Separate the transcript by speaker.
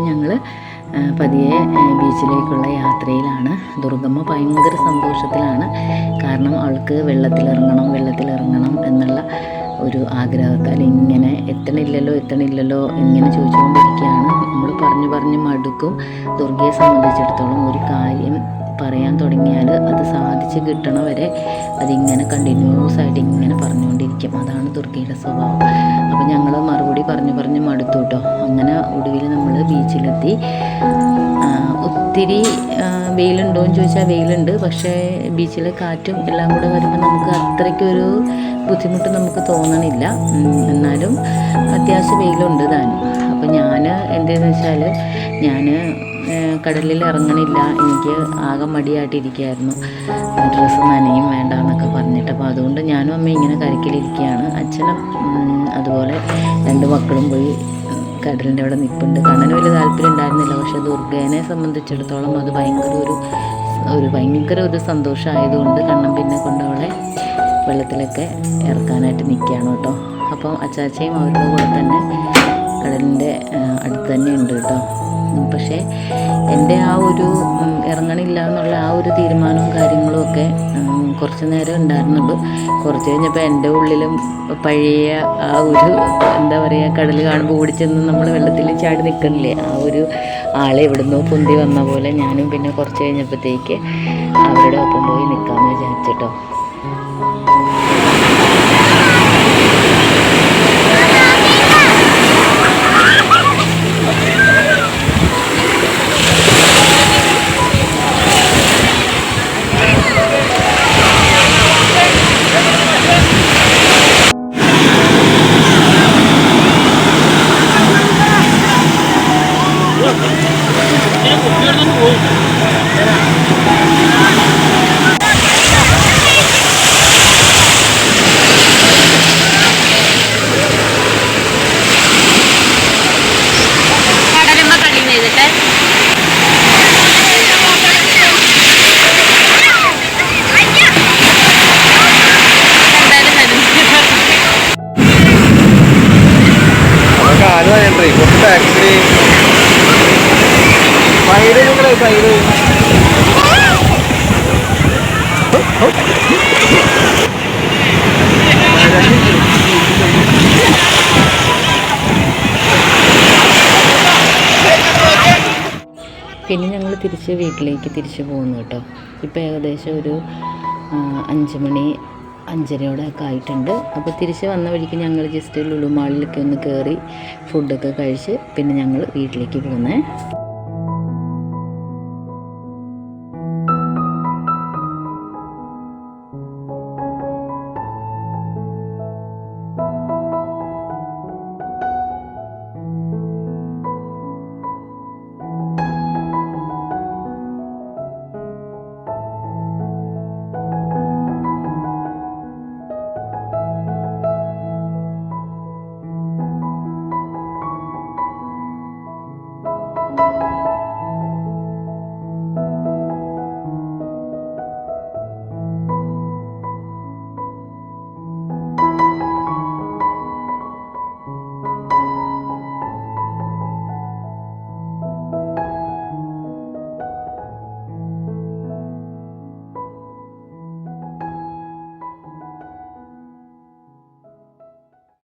Speaker 1: അതിനുശേഷം ഞങ്ങൾ പതിയെ ബീച്ചിലേക്കുള്ള യാത്രയിലാണ്. ദുർഗമ്മ ഭയങ്കര സന്തോഷത്തിലാണ്. കാരണം അവൾക്ക് വെള്ളത്തിലിറങ്ങണം വെള്ളത്തിലിറങ്ങണം എന്നുള്ള ഒരു ആഗ്രഹത്താൽ ഇങ്ങനെ എത്തണില്ലല്ലോ എത്തണില്ലല്ലോ ഇങ്ങനെ ചോദിച്ചുകൊണ്ടിരിക്കുകയാണ്. നമ്മൾ പറഞ്ഞു പറഞ്ഞ് മടുക്കും. ദുർഗയെ സംബന്ധിച്ചിടത്തോളം ഒരു കാര്യം പറയാൻ തുടങ്ങിയാൽ അത് സാധിച്ച് കിട്ടണ വരെ അതിങ്ങനെ കണ്ടിന്യൂസ് ആയിട്ട് ഇങ്ങനെ പറഞ്ഞുകൊണ്ടിരിക്കും. അതാണ് ദുർഗയുടെ സ്വഭാവം. അപ്പോൾ ഞങ്ങൾ മറുപടി പറഞ്ഞു പറഞ്ഞ് മടുത്തു കേട്ടോ അങ്ങനെ ഒടുവിൽ നമ്മൾ ബീച്ചിലെത്തി. ഒത്തിരി വെയിലുണ്ടോ എന്ന് ചോദിച്ചാൽ വെയിലുണ്ട്. പക്ഷേ ബീച്ചിലെ കാറ്റും എല്ലാം കൂടെ വരുമ്പോൾ നമുക്ക് അത്രയ്ക്കൊരു ബുദ്ധിമുട്ട് നമുക്ക് തോന്നണില്ല. എന്നാലും അത്യാവശ്യം വെയിലുണ്ട് താനും. അപ്പോൾ ഞാൻ എന്തെന്ന് വെച്ചാൽ ഞാൻ കടലിൽ ഇറങ്ങണില്ല. എനിക്ക് ആകെ മടിയായിട്ടിരിക്കുകയായിരുന്നു. ഡ്രസ്സ് നനയും വേണ്ട എന്നൊക്കെ പറഞ്ഞിട്ട്. അപ്പോൾ അതുകൊണ്ട് ഞാനും അമ്മ ഇങ്ങനെ കരക്കിലിരിക്കുകയാണ്. അച്ഛനും അതുപോലെ രണ്ട് മക്കളും പോയി കടലിന്റെ അവിടെ നിൽപ്പുണ്ട് കാണാൻ വലിയ താല്പര്യം ഉണ്ടായിരുന്നില്ല പക്ഷെ ദുർഗേനെ സംബന്ധിച്ചിടത്തോളം അത് ഭയങ്കര ഒരു ഒരു ഭയങ്കര ഒരു സന്തോഷമായതുകൊണ്ട് കണ്ണൻ പിന്നെ കൊണ്ട് അവളെ വെള്ളത്തിലൊക്കെ ഇറക്കാനായിട്ട് നിൽക്കുകയാണ് കേട്ടോ. അപ്പോൾ അച്ചാച്ചയും അവരുടെ കൂടെ തന്നെ കടലിന്റെ അടുത്ത് തന്നെ ഉണ്ട് കേട്ടോ പക്ഷേ എന്റെ ആ ഒരു ഇറങ്ങണില്ല എന്നുള്ള ആ ഒരു തീരുമാനവും കാര്യങ്ങളും ഒക്കെ കുറച്ച് നേരം ഉണ്ടായിരുന്നുള്ളൂ. കുറച്ച് കഴിഞ്ഞപ്പോൾ എന്റെ ഉള്ളിലും പഴയ ആ ഒരു എന്താ പറയുക കടൽ കാണുമ്പോൾ ഓടിച്ചെന്ന് നമ്മൾ വെള്ളത്തിൽ ചാടി നിൽക്കണില്ലേ? ആ ഒരു ആളെ എവിടുന്നോ പൊന്തി വന്ന പോലെ ഞാനും പിന്നെ കുറച്ച് കഴിഞ്ഞപ്പോഴത്തേക്ക് അവരുടെ ഒപ്പം പോയി നിൽക്കാമെന്ന് വിചാരിച്ചിട്ടോ
Speaker 2: സൈഡ് സൈഡ്
Speaker 1: പിന്നെ ഞങ്ങൾ തിരിച്ച് വീട്ടിലേക്ക് തിരിച്ചു പോകുന്നു കേട്ടോ. ഇപ്പോൾ ഏകദേശം ഒരു അഞ്ച് മണി അഞ്ചരയോടെ ഒക്കെ ആയിട്ടുണ്ട്. അപ്പോൾ തിരിച്ച് വന്ന വഴിക്ക് ഞങ്ങൾ ജസ്റ്റ് ലുളുമാളിലൊക്കെ ഒന്ന് കയറി ഫുഡൊക്കെ കഴിച്ച് പിന്നെ ഞങ്ങൾ വീട്ടിലേക്ക് പോകുന്നേ.